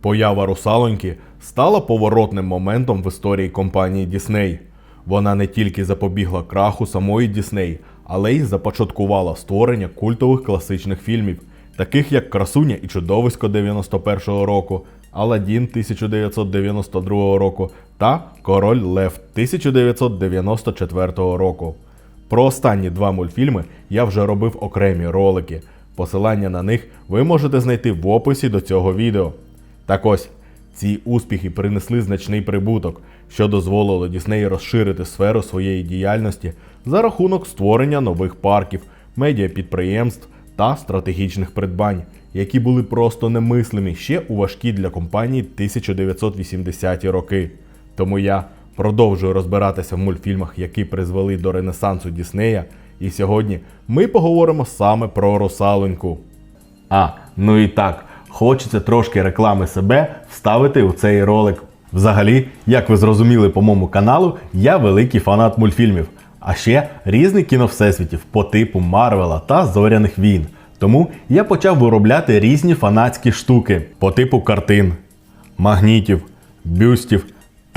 Поява русалоньки стала поворотним моментом в історії компанії Дісней. Вона не тільки запобігла краху самої Дісней, але й започаткувала створення культових класичних фільмів, таких як Красуня і Чудовисько 91-го року, Аладдін 1992 року та Король Лев 1994 року. Про останні два мультфільми я вже робив окремі ролики. Посилання на них ви можете знайти в описі до цього відео. Так ось, ці успіхи принесли значний прибуток, що дозволило Діснеї розширити сферу своєї діяльності за рахунок створення нових парків, медіапідприємств та стратегічних придбань, які були просто немислимі ще у важкі для компанії 1980-ті роки. Тому я продовжую розбиратися в мультфільмах, які призвели до ренесансу Діснея. І сьогодні ми поговоримо саме про русалоньку. А, ну і так, хочеться трошки реклами себе вставити у цей ролик. Взагалі, як ви зрозуміли по моєму каналу, я великий фанат мультфільмів, а ще різних кіновсесвітів по типу Марвела та Зоряних війн. Тому я почав виробляти різні фанатські штуки по типу картин, магнітів, бюстів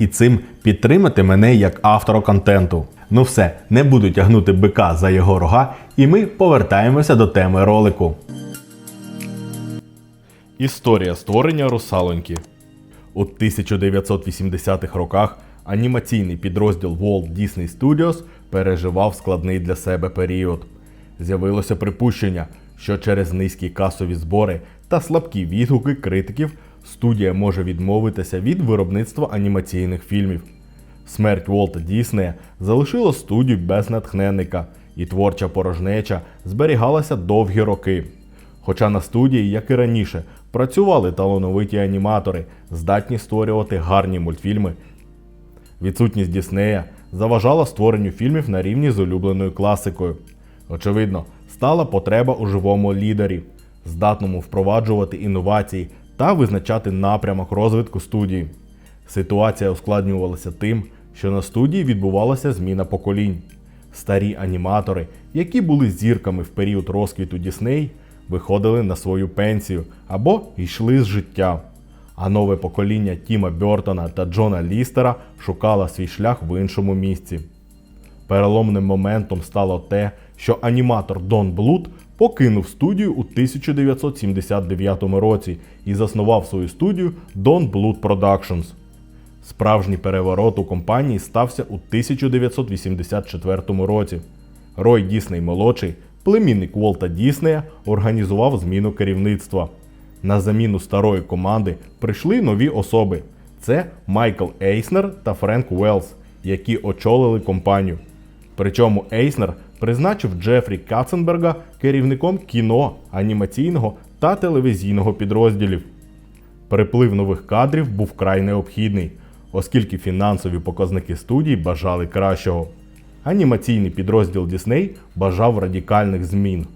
І цим підтримати мене як автора контенту. Ну все, не буду тягнути бика за його рога, і ми повертаємося до теми ролику. Історія створення русалоньки. У 1980-х роках анімаційний підрозділ Walt Disney Studios переживав складний для себе період. З'явилося припущення, що через низькі касові збори та слабкі відгуки критиків студія може відмовитися від виробництва анімаційних фільмів. Смерть Волта Діснея залишила студію без натхненника, і творча порожнеча зберігалася довгі роки. Хоча на студії, як і раніше, працювали талановиті аніматори, здатні створювати гарні мультфільми. Відсутність Діснея заважала створенню фільмів на рівні з улюбленою класикою. Очевидно, стала потреба у живому лідері, здатному впроваджувати інновації та визначати напрямок розвитку студії. Ситуація ускладнювалася тим, що на студії відбувалася зміна поколінь. Старі аніматори, які були зірками в період розквіту Дісней, виходили на свою пенсію або йшли з життя. А нове покоління Тіма Бертона та Джона Лістера шукало свій шлях в іншому місці. Переломним моментом стало те, що аніматор Дон Блуд покинув студію у 1979 році і заснував свою студію Don Blood Productions. Справжній переворот у компанії стався у 1984 році. Рой Дісней молодший, племінник Волта Діснея, організував зміну керівництва. На заміну старої команди прийшли нові особи: це Майкл Ейснер та Френк Уелс, які очолили компанію. Причому Ейснер призначив Джефрі Каценберга керівником кіно, анімаційного та телевізійного підрозділів. Приплив нових кадрів був вкрай необхідний, оскільки фінансові показники студії бажали кращого. Анімаційний підрозділ Дісней бажав радикальних змін.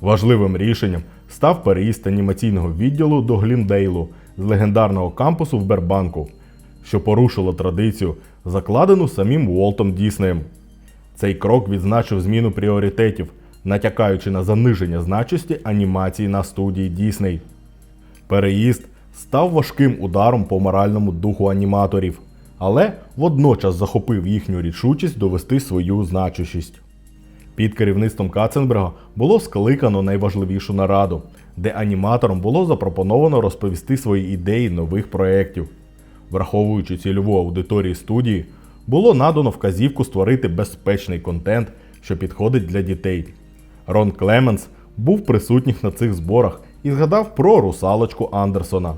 Важливим рішенням став переїзд анімаційного відділу до Гліндейлу з легендарного кампусу в Бербанку, що порушило традицію, закладену самим Уолтом Діснеєм. Цей крок відзначив зміну пріоритетів, натякаючи на заниження значності анімації на студії Дісней. Переїзд став важким ударом по моральному духу аніматорів, але водночас захопив їхню рішучість довести свою значущість. Під керівництвом Каценберга було скликано найважливішу нараду, де аніматорам було запропоновано розповісти свої ідеї нових проєктів. Враховуючи цільову аудиторію студії, було надано вказівку створити безпечний контент, що підходить для дітей. Рон Клеменс був присутній на цих зборах і згадав про русалочку Андерсона.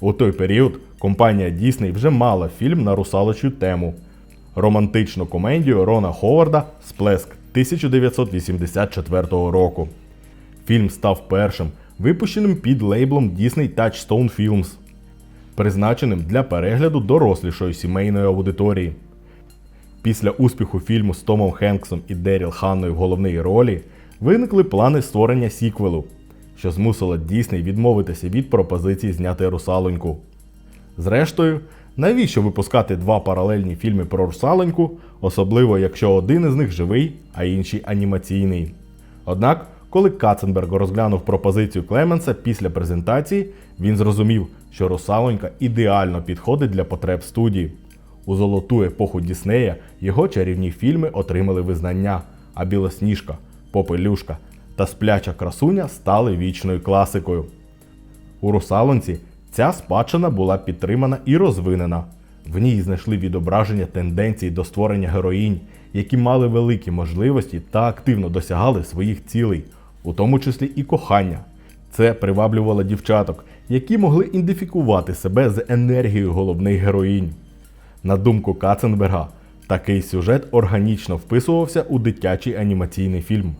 У той період компанія Disney вже мала фільм на русалочу тему романтичну комедію Рона Ховарда Сплеск 1984 року. Фільм став першим випущеним під лейблом Disney Touchstone Films, призначеним для перегляду дорослішої сімейної аудиторії. Після успіху фільму з Томом Хенксом і Деріл Ханною в головній ролі виникли плани створення сіквелу, що змусило Дісней відмовитися від пропозиції зняти русалоньку. Зрештою, навіщо випускати два паралельні фільми про русалоньку, особливо якщо один із них живий, а інший анімаційний. Однак, коли Каценберг розглянув пропозицію Клеменса після презентації, він зрозумів, що русалонька ідеально підходить для потреб студії. У золоту епоху Діснея його чарівні фільми отримали визнання, а Білосніжка, Попелюшка та Спляча красуня стали вічною класикою. У русалонці ця спадщина була підтримана і розвинена. В ній знайшли відображення тенденцій до створення героїнь, які мали великі можливості та активно досягали своїх цілей, у тому числі і кохання. Це приваблювало дівчаток, які могли ідентифікувати себе з енергією головних героїнь. На думку Каценберга, такий сюжет органічно вписувався у дитячий анімаційний фільм.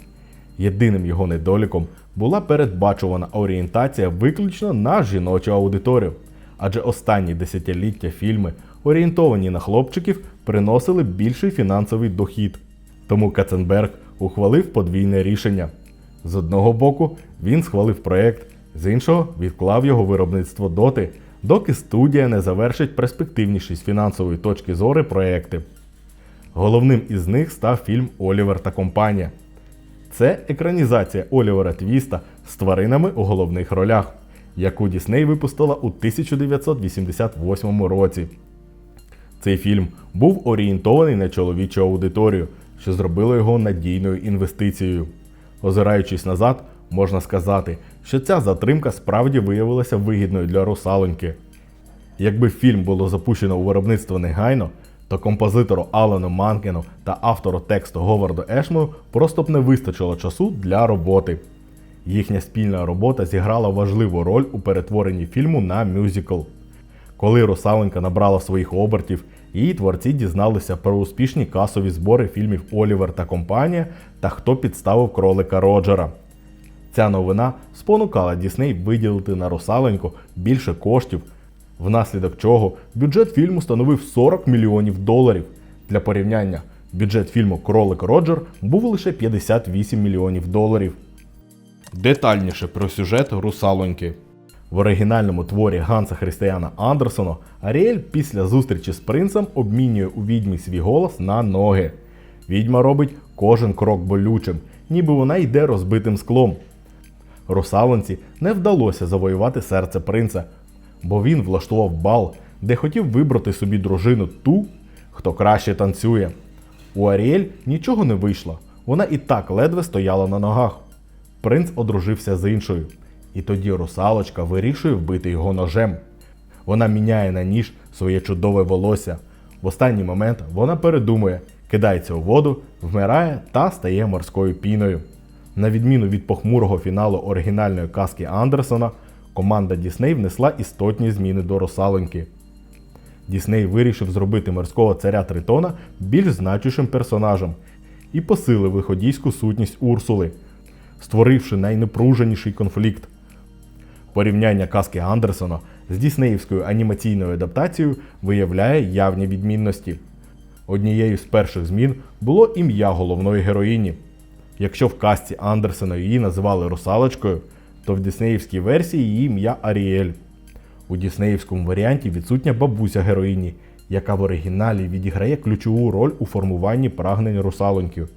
Єдиним його недоліком була передбачувана орієнтація виключно на жіночу аудиторію, адже останні десятиліття фільми, орієнтовані на хлопчиків, приносили більший фінансовий дохід. Тому Каценберг ухвалив подвійне рішення. З одного боку, він схвалив проєкт, з іншого відклав його виробництво доти, доки студія не завершить перспективніші з фінансової точки зору проекти. Головним із них став фільм Олівер та компанія. Це екранізація Олівера Твіста з тваринами у головних ролях, яку Дісней випустила у 1988 році. Цей фільм був орієнтований на чоловічу аудиторію, що зробило його надійною інвестицією. Озираючись назад, можна сказати, що ця затримка справді виявилася вигідною для русалоньки. Якби фільм було запущено у виробництво негайно, то композитору Алену Манкену та автору тексту Говарду Ешмою просто б не вистачило часу для роботи. Їхня спільна робота зіграла важливу роль у перетворенні фільму на мюзикл. Коли Русаленька набрала своїх обертів, її творці дізналися про успішні касові збори фільмів Олівер та компанія та хто підставив кролика Роджера. Ця новина спонукала Дісней виділити на Русаленьку більше коштів, внаслідок чого бюджет фільму становив 40 мільйонів доларів. Для порівняння, бюджет фільму Кролик Роджер був лише 58 мільйонів доларів. Детальніше про сюжет Русалоньки. В оригінальному творі Ганса Християна Андерсона Аріель після зустрічі з принцем обмінює у відьмі свій голос на ноги. Відьма робить кожен крок болючим, ніби вона йде розбитим склом. Русалонці не вдалося завоювати серце принца, бо він влаштував бал, де хотів вибрати собі дружину ту, хто краще танцює. У Аріель нічого не вийшло, вона і так ледве стояла на ногах. Принц одружився з іншою, і тоді русалочка вирішує вбити його ножем. Вона міняє на ніж своє чудове волосся. В останній момент вона передумує, кидається у воду, вмирає та стає морською піною. На відміну від похмурого фіналу оригінальної казки Андерсона, команда Дісней внесла істотні зміни до русалоньки. Дісней вирішив зробити морського царя Тритона більш значущим персонажем і посилив виходійську сутність Урсули, створивши найнепруженіший конфлікт. Порівняння казки Андерсона з діснеївською анімаційною адаптацією виявляє явні відмінності. Однією з перших змін було ім'я головної героїні. Якщо в казці Андерсона її називали русалочкою, то в діснеївській версії її ім'я Аріель. У діснеївському варіанті відсутня бабуся героїні, яка в оригіналі відіграє ключову роль у формуванні прагнень русалоньків.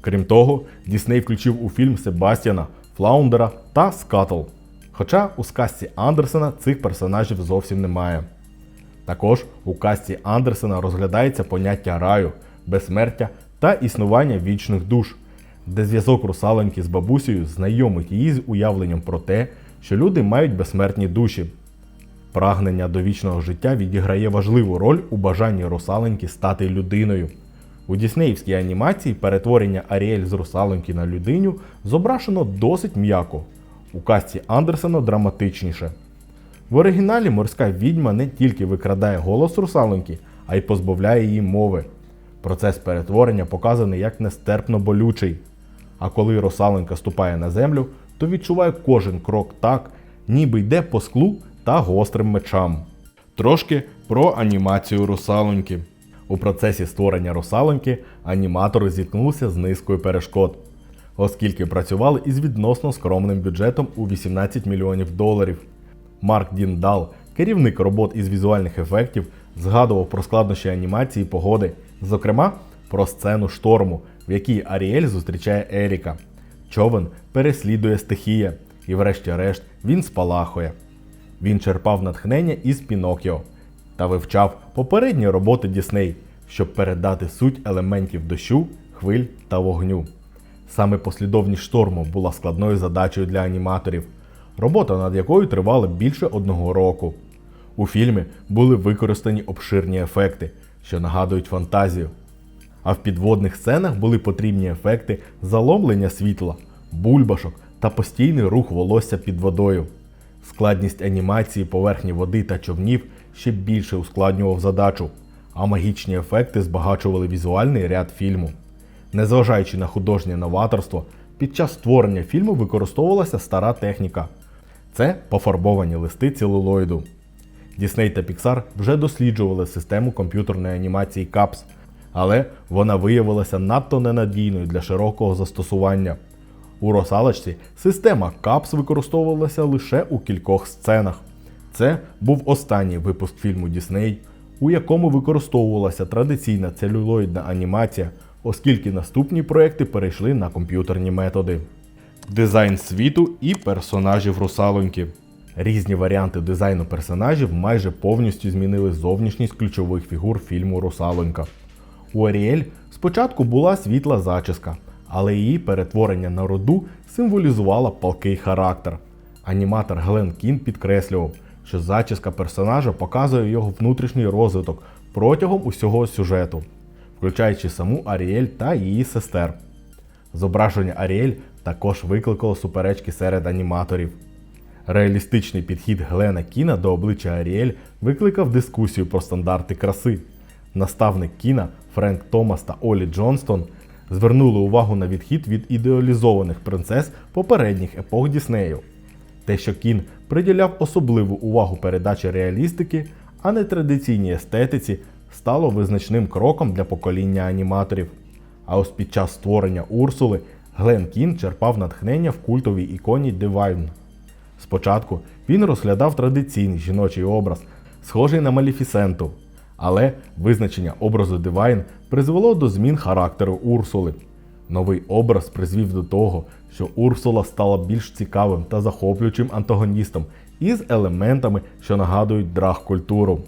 Крім того, Дісней включив у фільм Себастьяна, Флаундера та Скатл. Хоча у сказці Андерсена цих персонажів зовсім немає. Також у казці Андерсена розглядається поняття раю, безсмертя та існування вічних душ, де зв'язок русаленьки з бабусею знайомить її з уявленням про те, що люди мають безсмертні душі. Прагнення до вічного життя відіграє важливу роль у бажанні русаленьки стати людиною. У діснеївській анімації перетворення Аріель з русаленьки на людиню зображено досить м'яко. У казці Андерсена драматичніше. В оригіналі морська відьма не тільки викрадає голос русаленьки, а й позбавляє її мови. Процес перетворення показаний як нестерпно болючий. А коли русаленька ступає на землю, то відчуває кожен крок так, ніби йде по склу та гострим мечам. Трошки про анімацію русалоньки. У процесі створення русалоньки аніматори зіткнулися з низкою перешкод, оскільки працювали із відносно скромним бюджетом у 18 мільйонів доларів. Марк Діндал, керівник робот із візуальних ефектів, згадував про складнощі анімації погоди, зокрема про сцену шторму, в якій Аріель зустрічає Еріка. Човен переслідує стихія, і, врешті-решт, він спалахує. Він черпав натхнення із Пінокіо та вивчав попередні роботи Дісней, щоб передати суть елементів дощу, хвиль та вогню. Саме послідовність шторму була складною задачею для аніматорів, робота над якою тривала більше одного року. У фільмі були використані обширні ефекти, що нагадують фантазію. А в підводних сценах були потрібні ефекти заломлення світла, бульбашок та постійний рух волосся під водою. Складність анімації поверхні води та човнів ще більше ускладнював задачу, а магічні ефекти збагачували візуальний ряд фільму. Незважаючи на художнє новаторство, під час створення фільму використовувалася стара техніка. Це пофарбовані листи целулоїду. Дісней та Pixar вже досліджували систему комп'ютерної анімації CAPS, але вона виявилася надто ненадійною для широкого застосування. У росалочці система CAPS використовувалася лише у кількох сценах. Це був останній випуск фільму Дісней, у якому використовувалася традиційна целюлоїдна анімація, оскільки наступні проекти перейшли на комп'ютерні методи. Дизайн світу і персонажів русалоньки. Різні варіанти дизайну персонажів майже повністю змінили зовнішність ключових фігур фільму Русалонька. У Аріель спочатку була світла зачіска, але її перетворення на роду символізувала палкий характер. Аніматор Глен Кін підкреслював, що зачіска персонажа показує його внутрішній розвиток протягом усього сюжету, включаючи саму Аріель та її сестер. Зображення Аріель також викликало суперечки серед аніматорів. Реалістичний підхід Глена Кіна до обличчя Аріель викликав дискусію про стандарти краси. Наставник Кіна Френк Томас та Олі Джонстон звернули увагу на відхід від ідеалізованих принцес попередніх епох Діснею. Те, що Кін приділяв особливу увагу передачі реалістики, а не традиційній естетиці, стало визначним кроком для покоління аніматорів. А ось під час створення Урсули Глен Кін черпав натхнення в культовій іконі Дивайн. Спочатку він розглядав традиційний жіночий образ, схожий на Маліфісенту, але визначення образу Дивайн призвело до змін характеру Урсули. Новий образ призвів до того, що Урсула стала більш цікавим та захоплюючим антагоністом із елементами, що нагадують драг-культуру.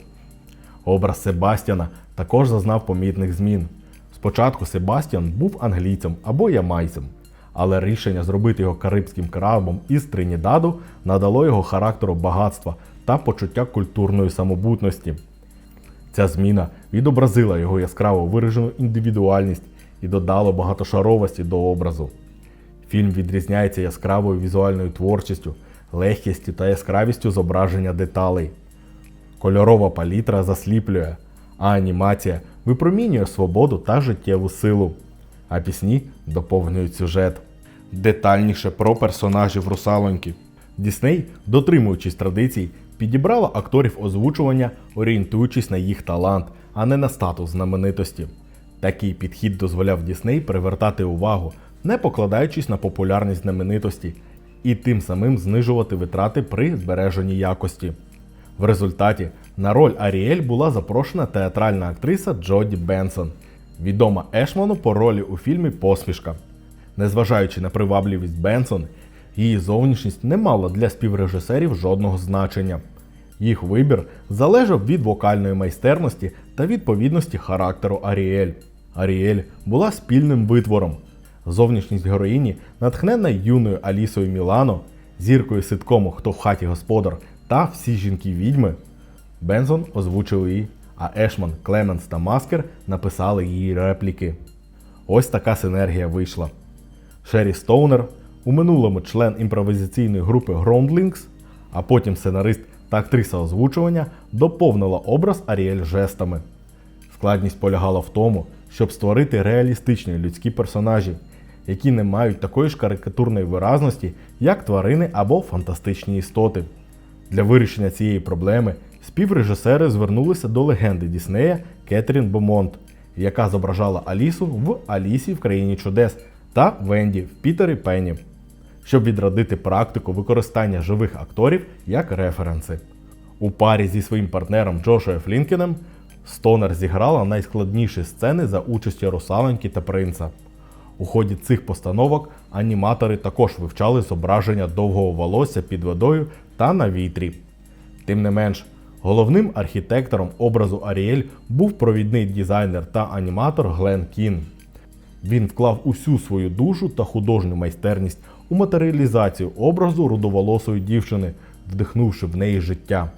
Образ Себастьяна також зазнав помітних змін. Спочатку Себастьян був англійцем або ямайцем, але рішення зробити його карибським крабом із Тринідаду надало його характеру багатства та почуття культурної самобутності. Ця зміна відобразила його яскраво виражену індивідуальність і додало багатошаровості до образу. Фільм відрізняється яскравою візуальною творчістю, легкістю та яскравістю зображення деталей. Кольорова палітра засліплює, а анімація випромінює свободу та життєву силу, а пісні доповнюють сюжет. Детальніше про персонажів русалоньки. Дісней, дотримуючись традицій, підібрала акторів озвучування, орієнтуючись на їх талант, а не на статус знаменитості. Такий підхід дозволяв Дісней привертати увагу, не покладаючись на популярність знаменитості, і тим самим знижувати витрати при збереженні якості. В результаті на роль Аріель була запрошена театральна актриса Джоді Бенсон, відома Ешману по ролі у фільмі Посмішка. Незважаючи на привабливість Бенсон, її зовнішність не мала для співрежисерів жодного значення. Їх вибір залежав від вокальної майстерності та відповідності характеру Аріель. Аріель була спільним витвором. Зовнішність героїні, натхнена юною Алісою Мілано, зіркою ситкому Хто в хаті господар та всі жінки відьми. Бензон озвучив її, а Ешман, Клеменс та Маскер написали її репліки. Ось така синергія вийшла. Шері Стоунер, у минулому член імпровізаційної групи Groundlings, а потім сценарист та актриса озвучування, доповнила образ Аріель жестами. Складність полягала в тому, щоб створити реалістичні людські персонажі, які не мають такої ж карикатурної виразності, як тварини або фантастичні істоти. Для вирішення цієї проблеми співрежисери звернулися до легенди Діснея Кетрін Бомонт, яка зображала Алісу в Алісі в країні чудес та Венді в Пітері Пенні, щоб відродити практику використання живих акторів як референси. У парі зі своїм партнером Джошуа Флінкеном Стонер зіграла найскладніші сцени за участі русаленьки та принца. У ході цих постановок аніматори також вивчали зображення довгого волосся під водою та на вітрі. Тим не менш, головним архітектором образу Аріель був провідний дизайнер та аніматор Глен Кін. Він вклав усю свою душу та художню майстерність у матеріалізацію образу рудоволосої дівчини, вдихнувши в неї життя.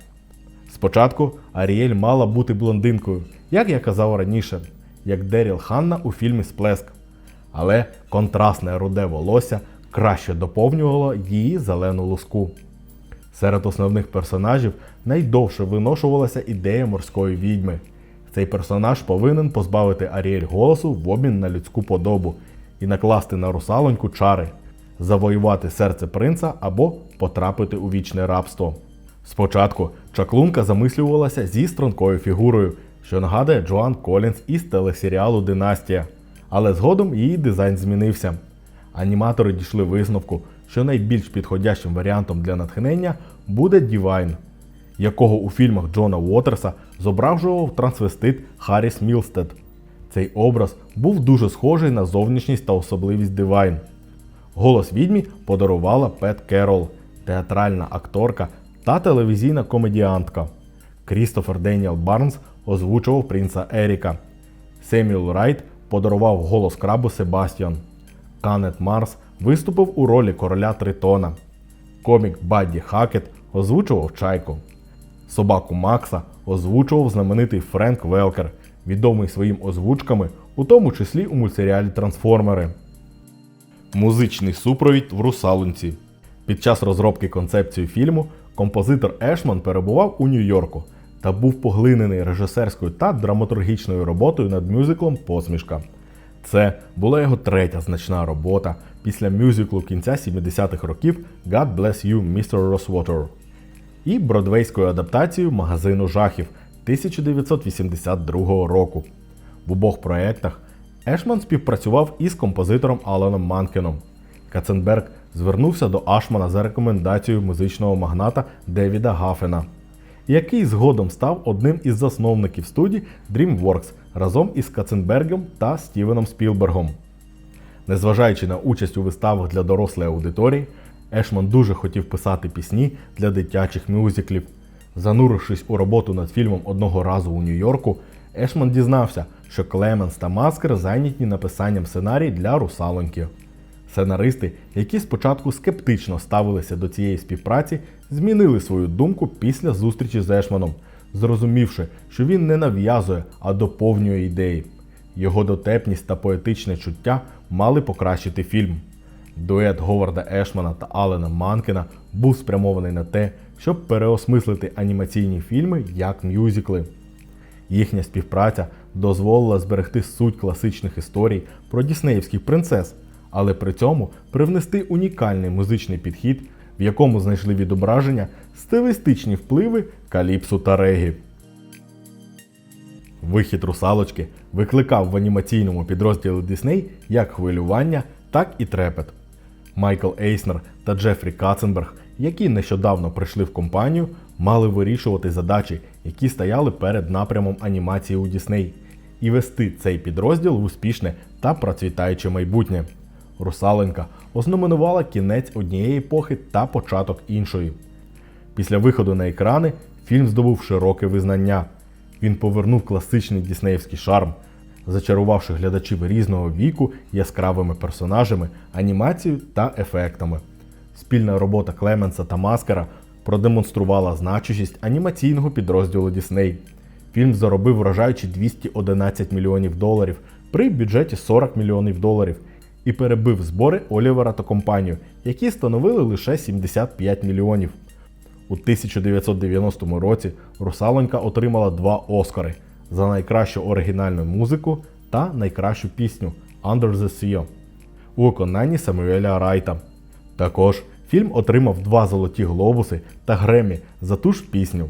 Спочатку Аріель мала бути блондинкою, як я казав раніше, як Деріл Ханна у фільмі Сплеск. Але контрастне руде волосся краще доповнювало її зелену луску. Серед основних персонажів найдовше виношувалася ідея морської відьми. Цей персонаж повинен позбавити Аріель голосу в обмін на людську подобу і накласти на русалоньку чари, завоювати серце принца або потрапити у вічне рабство. Спочатку чаклунка замислювалася зі стрункою фігурою, що нагадує Джоан Колінс із телесеріалу Династія. Але згодом її дизайн змінився. Аніматори дійшли висновку, що найбільш підходящим варіантом для натхнення буде Дівайн, якого у фільмах Джона Уотерса зображував трансвестит Харріс Мілстед. Цей образ був дуже схожий на зовнішність та особливість Дивайн. Голос відьмі подарувала Пет Керол, театральна акторка та телевізійна комедіантка. Крістофер Деніел Барнс озвучував принца Еріка. Семюел Райт подарував голос крабу Себастьян. Канет Марс виступив у ролі короля Тритона. Комік Бадді Хакет озвучував Чайку. Собаку Макса озвучував знаменитий Френк Велкер, відомий своїм озвучками, у тому числі у мультсеріалі Трансформери. Музичний супровід в русалонці. Під час розробки концепції фільму композитор Ешман перебував у Нью-Йорку та був поглинений режисерською та драматургічною роботою над мюзиклом Посмішка. Це була його третя значна робота після мюзиклу кінця 70-х років God Bless You, Mr. Rosewater і бродвейською адаптацією магазину жахів 1982 року. В обох проєктах Ешман співпрацював із композитором Аланом Манкеном. Каценберг звернувся до Ашмана за рекомендацією музичного магната Девіда Гафена, який згодом став одним із засновників студії DreamWorks разом із Каценбергом та Стівеном Спілбергом. Незважаючи на участь у виставах для дорослої аудиторії, Ешман дуже хотів писати пісні для дитячих мюзиклів. Занурившись у роботу над фільмом одного разу у Нью-Йорку, Ешман дізнався, що Клеменс та Маскер зайняті написанням сценарій для русалоньки. Сценаристи, які спочатку скептично ставилися до цієї співпраці, змінили свою думку після зустрічі з Ешманом, зрозумівши, що він не нав'язує, а доповнює ідеї. Його дотепність та поетичне чуття мали покращити фільм. Дует Говарда Ешмана та Алена Манкена був спрямований на те, щоб переосмислити анімаційні фільми як мюзикли. Їхня співпраця дозволила зберегти суть класичних історій про діснеївських принцес, але при цьому привнести унікальний музичний підхід, в якому знайшли відображення стилістичні впливи каліпсу та регі. Вихід русалочки викликав в анімаційному підрозділі Disney як хвилювання, так і трепет. Майкл Ейснер та Джефрі Каценберг, які нещодавно прийшли в компанію, мали вирішувати задачі, які стояли перед напрямом анімації у Disney, і вести цей підрозділ в успішне та процвітаюче майбутнє. Русаленка ознаменувала кінець однієї епохи та початок іншої. Після виходу на екрани фільм здобув широке визнання. Він повернув класичний діснеївський шарм, зачарувавши глядачів різного віку яскравими персонажами, анімацією та ефектами. Спільна робота Клеменса та Маскера продемонструвала значущість анімаційного підрозділу Дісней. Фільм заробив вражаючі 211 мільйонів доларів при бюджеті 40 мільйонів доларів і перебив збори Олівера та компанію, які становили лише 75 мільйонів. У 1990 році Русалонька отримала два Оскари за найкращу оригінальну музику та найкращу пісню Under the Sea. у виконанні Самуеля Райта. Також фільм отримав два золоті глобуси та Гремі за ту ж пісню.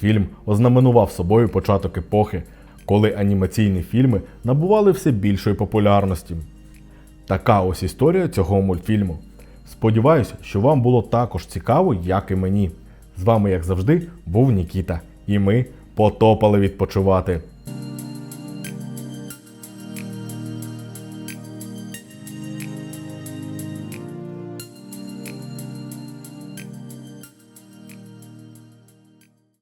Фільм ознаменував собою початок епохи, коли анімаційні фільми набували все більшої популярності. Така ось історія цього мультфільму. Сподіваюсь, що вам було також цікаво, як і мені. З вами, як завжди, був Нікіта, і ми потопали відпочивати.